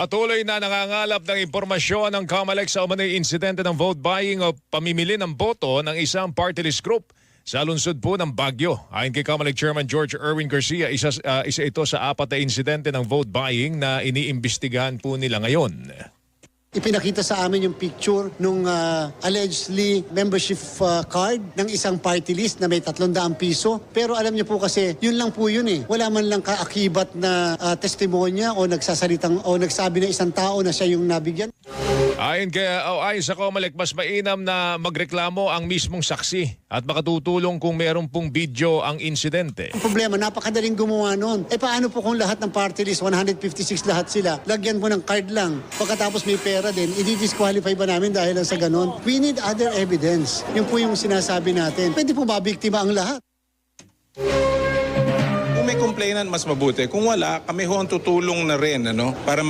Patuloy na nangangalap ng impormasyon ng Comelec sa umano'y insidente ng vote buying o pamimili ng boto ng isang party list group sa lungsod po ng Baguio. Ayon kay Comelec Chairman George Erwin Garcia, isa, ah, isa ito sa apat na insidente ng vote buying na iniimbestigahan po nila ngayon. Ipinakita sa amin yung picture nung ah, allegedly membership ah, card ng isang party list na may 300 piso. Pero alam niyo po kasi, yun lang po yun eh. Wala man lang kaakibat na ah, testimonya o nagsasalitang o nagsabi ng isang tao na siya yung nabigyan. Ayon, kay, oh, ayon sa Comelec, mas mainam na magreklamo ang mismong saksi at makatutulong kung meron pong video ang insidente. Ang problema, napakadaling gumawa nun. Eh paano po kung lahat ng party list, 156 lahat sila, lagyan mo ng card lang. Pagkatapos may pera din, i-disqualify ba namin dahil lang sa ganon? We need other evidence. Yun po yung sinasabi natin. Pwede po mabiktima ang lahat. Kung may complainant, mas mabuti. Kung wala, kami ho ang tutulong na rin ano, para ma